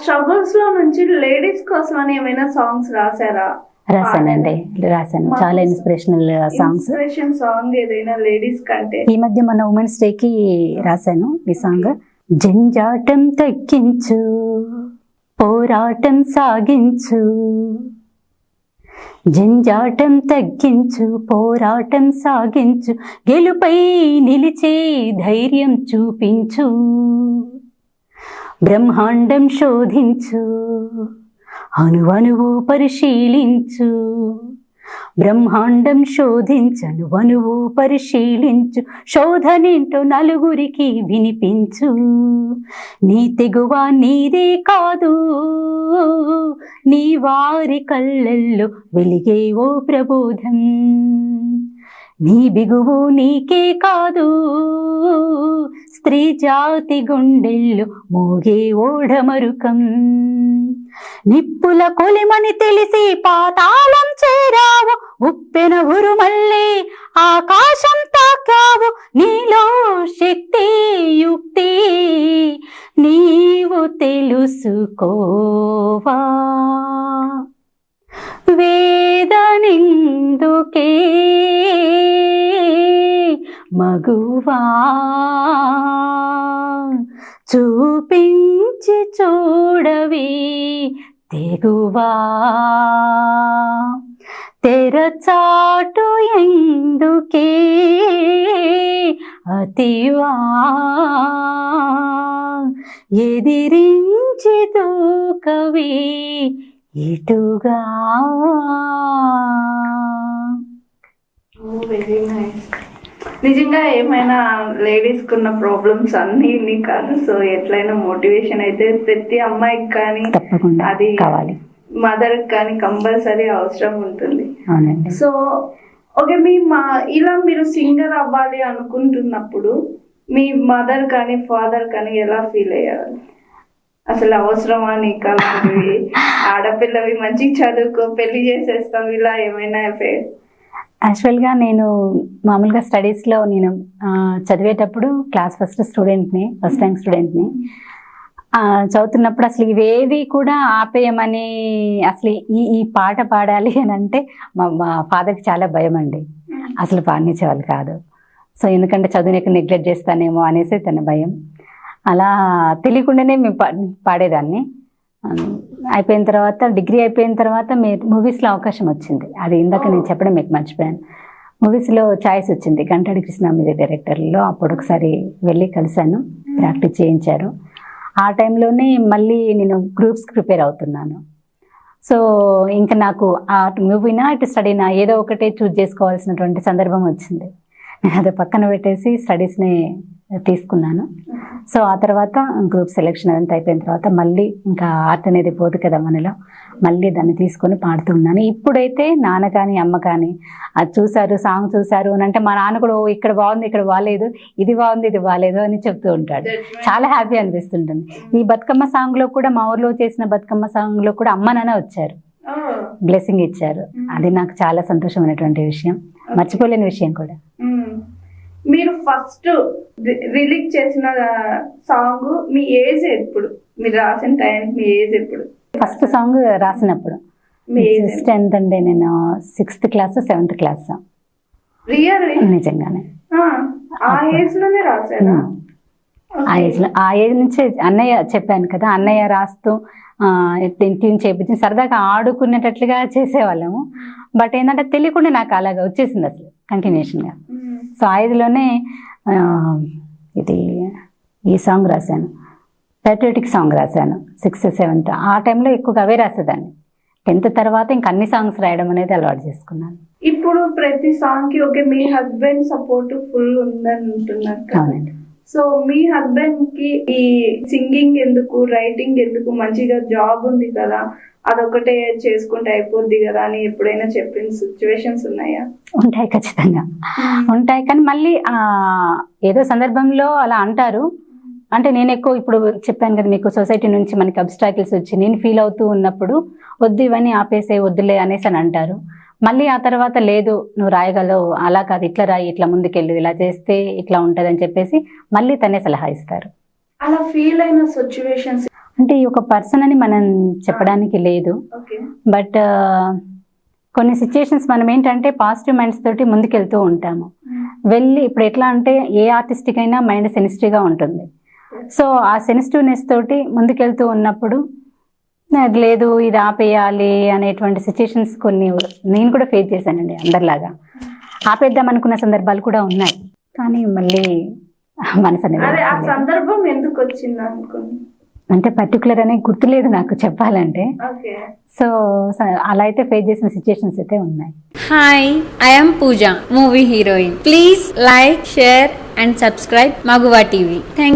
స్ట్రగుల్స్లో నుంచి లేడీస్ కోసం అని ఏమైనా సాంగ్స్ రాసారా రాశానండి రాశాను. చాలా ఇన్స్పిరేషనల్ సాంగ్స్ సాంగ్ ఏదైనా లేడీస్ కంటే ఈ మధ్య మన ఉమెన్స్ డేకి రాశాను ఈ సాంగ్ జంజాటం తగ్గించు పోరాటం సాగించు. జంజాటం తగ్గించు పోరాటం సాగించు. గెలుపై నిలిచే ధైర్యం చూపించు. బ్రహ్మాండం శోధించు అనువనువు పరిశీలించు. బ్రహ్మాండం శోధించను వనువు పరిశీలించు. శోధనేంటో నలుగురికి వినిపించు. నీ తెగువ నీదే కాదు నీ వారి కళ్ళల్లో వెలిగే ఓ ప్రబోధం. నీ బిగువు నీకే కాదు స్త్రీ జాతి గుండెల్లో మోగే ఓఢమరుకం నిప్పుల కొలిమని తెలిసి పాతాళం చేరావు. ఉప్పెన ఉరుమల్లి ఆకాశం తాకావు. నీలో శక్తి యుక్తి నీవు తెలుసుకోవా. వేదనిందుకే మగువా. చూపించి చూడవి తెగువా. తెరచాటు ఎందుకే అతివా. ఎదిరించి దూకవి ఇటుగా. Oh, వెరీ నైస్ నిజంగా ఏమైనా లేడీస్ కున్న ప్రాబ్లమ్స్ అన్ని ఇన్ని కాదు. సో ఎట్లయినా మోటివేషన్ అయితే ప్రతి అమ్మాయికి కానీ తప్పకుండా అది కావాలి. మదర్ కానీ కంపల్సరీ అవసరం ఉంటుంది. సో ఓకే మీ మా ఇలా మీరు సింగర్ అవ్వాలి అనుకుంటున్నప్పుడు మీ మదర్ కానీ ఫాదర్ కానీ ఎలా ఫీల్ అయ్యారు? అసలు అవసరమా నీకు అలాంటివి ఆడపిల్లవి మంచిగా చదువుకో పెళ్ళి చేసేస్తాం ఇలా ఏమైనా? యాక్చువల్గా నేను మామూలుగా స్టడీస్లో నేను చదివేటప్పుడు క్లాస్ ఫస్ట్ స్టూడెంట్ని ఫస్ట్ ర్యాంక్ స్టూడెంట్ని. చదువుతున్నప్పుడు అసలు ఇవేవి కూడా ఆపేయమని అసలు ఈ ఈ పాట పాడాలి అని అంటే మా మా ఫాదర్కి చాలా భయం అండి అసలు పాడించేవాళ్ళు కాదు. సో ఎందుకంటే చదువుని ఎక్కడ నెగ్లెక్ట్ చేస్తానేమో అనేసి తన భయం. అలా తెలియకుండానే మేము పా పాడేదాన్ని. అయిపోయిన తర్వాత డిగ్రీ అయిపోయిన తర్వాత మీ మూవీస్లో అవకాశం వచ్చింది. అది ఇందాక నేను చెప్పడం మీకు మర్చిపోయాను. మూవీస్లో ఛాయిస్ వచ్చింది. గంటాడి కృష్ణామిది డైరెక్టర్లో అప్పుడు ఒకసారి వెళ్ళి కలిశాను. ప్రాక్టీస్ చేయించారు. ఆ టైంలోనే మళ్ళీ నేను గ్రూప్స్కి ప్రిపేర్ అవుతున్నాను. సో ఇంకా నాకు ఆ మూవీనా ఇటు స్టడీనా ఏదో ఒకటే చూజ్ చేసుకోవాల్సినటువంటి సందర్భం వచ్చింది. నేను అది పక్కన పెట్టేసి స్టడీస్ని తీసుకున్నాను. సో ఆ తర్వాత గ్రూప్ సెలెక్షన్ అదంతా అయిపోయిన తర్వాత మళ్ళీ ఇంకా ఆర్ట్ అనేది పోదు కదా మనలో. మళ్ళీ దాన్ని తీసుకొని పాడుతున్నాను ఇప్పుడైతే నాన్న కానీ అమ్మ కానీ అది చూశారు సాంగ్ చూశారు అని అంటే మా నాన్న కూడా "ఓ, ఇక్కడ బాగుంది ఇక్కడ బాగాలేదు ఇది బాగుంది ఇది బాగాలేదు అని చెప్తూ ఉంటాడు. చాలా హ్యాపీ అనిపిస్తుంటుంది. ఈ బతుకమ్మ సాంగ్లో కూడా మా ఊర్లో చేసిన బతుకమ్మ సాంగ్లో కూడా అమ్మ నాన్న వచ్చారు. బ్లెస్సింగ్ ఇచ్చారు. అది నాకు చాలా సంతోషమైనటువంటి విషయం. మర్చిపోలేని విషయం కూడా. మీరు ఫస్ట్ రిలీజ్ చేసిన సాంగ్ మీ ఏజ్ ఎప్పుడు? మీరు రాసిన టైం మీ ఏజ్ ఎప్పుడు? ఫస్ట్ సాంగ్ రాసినప్పుడు. ఎంత అండి నేను sixth class seventh class real నిజంగానే. ఆ ఏజ్లోనే మ్మ్. ఆ ఏజ్లో ఆ ఏజ్ నుంచి అన్నయ్య చెప్పాను కదా అన్నయ్య రాస్తూ ట్యూన్ చేయించి సరదాగా ఆడుకునేటట్లుగా చేసేవాళ్ళము. బట్ ఏంటంటే తెలియకుండా నాకు అలాగా వచ్చేసింది అసలు కంటిన్యూషన్గా. సో ఆ, ఇది ఈ సాంగ్ రాశాను. పెట్రియాటిక్ సాంగ్ రాశాను సిక్స్త్ సెవెంత్ ఆ టైంలో ఎక్కువగా అవే రాసేదాన్ని. టెన్త్ తర్వాత ఇంక అన్ని సాంగ్స్ రాయడం అనేది అలవాటు చేసుకున్నాను. ఇప్పుడు ప్రతి సాంగ్కి ఓకే మీ హస్బెండ్ సపోర్ట్ ఫుల్ ఉందని అంటున్నారు. అవునండి. సో మీ హస్బెండ్కి ఈ సింగింగ్ ఎందుకు రైటింగ్ ఎందుకు మంచిగా జాబ్ ఉంది కదా అదొకటే చేసుకుంటే అయిపోద్ది కదా అని ఎప్పుడైనా చెప్పిన సిచ్యువేషన్స్ ఉన్నాయా? ఉంటాయి ఖచ్చితంగా. ఉంటాయి కానీ మళ్ళీ ఆ, ఏదో సందర్భంలో అలా అంటారు. అంటే నేను ఎక్కువ ఇప్పుడు చెప్పాను కదా మీకు సొసైటీ నుంచి మనకి అబ్స్టాకిల్స్ వచ్చి నేను ఫీల్ అవుతూ ఉన్నప్పుడు వద్దు ఇవన్నీ ఆపేసే వద్దులే అనేసి అని అంటారు. మళ్ళీ ఆ తర్వాత లేదు నువ్వు రాయగలవు అలా కాదు ఇట్లా రాయి ఇట్లా ముందుకెళ్ళు ఇలా చేస్తే ఇట్లా ఉంటుంది అని చెప్పేసి మళ్ళీ తనే సలహా ఇస్తారు. అలా ఫీల్ అయిన సిచ్యువేషన్స్ అంటే ఈ ఒక పర్సన్ అని మనం చెప్పడానికి లేదు. ఓకే బట్ కొన్ని సిచ్యుయేషన్స్ మనం ఏంటంటే పాజిటివ్ మైండ్స్ తోటి ముందుకెళ్తూ ఉంటాము. వెళ్ళి ఇప్పుడు ఎట్లా అంటే ఏ ఆర్టిస్ట్కి అయినా మైండ్ సెన్సిటివ్గా ఉంటుంది. సో ఆ సెన్సిటివ్నెస్ తోటి ముందుకెళ్తూ ఉన్నప్పుడు అది లేదు ఇది ఆపేయాలి అనేటువంటి సిచ్యుయేషన్స్ కొన్ని నేను కూడా ఫేస్ చేశానండి అందరిలాగా. ఆపేద్దాం అనుకున్న సందర్భాలు కూడా ఉన్నాయి. కానీ మళ్ళీ మనసు అనేది. సందర్భం ఎందుకు వచ్చింది అంటే పర్టికులర్ అనే గుర్తులేదు నాకు చెప్పాలంటే. సో అలా అయితే ఫేస్ చేసిన సిచ్యువేషన్స్ అయితే ఉన్నాయి. Hi I'm Pooja movie heroine please like share and subscribe Maguva TV thank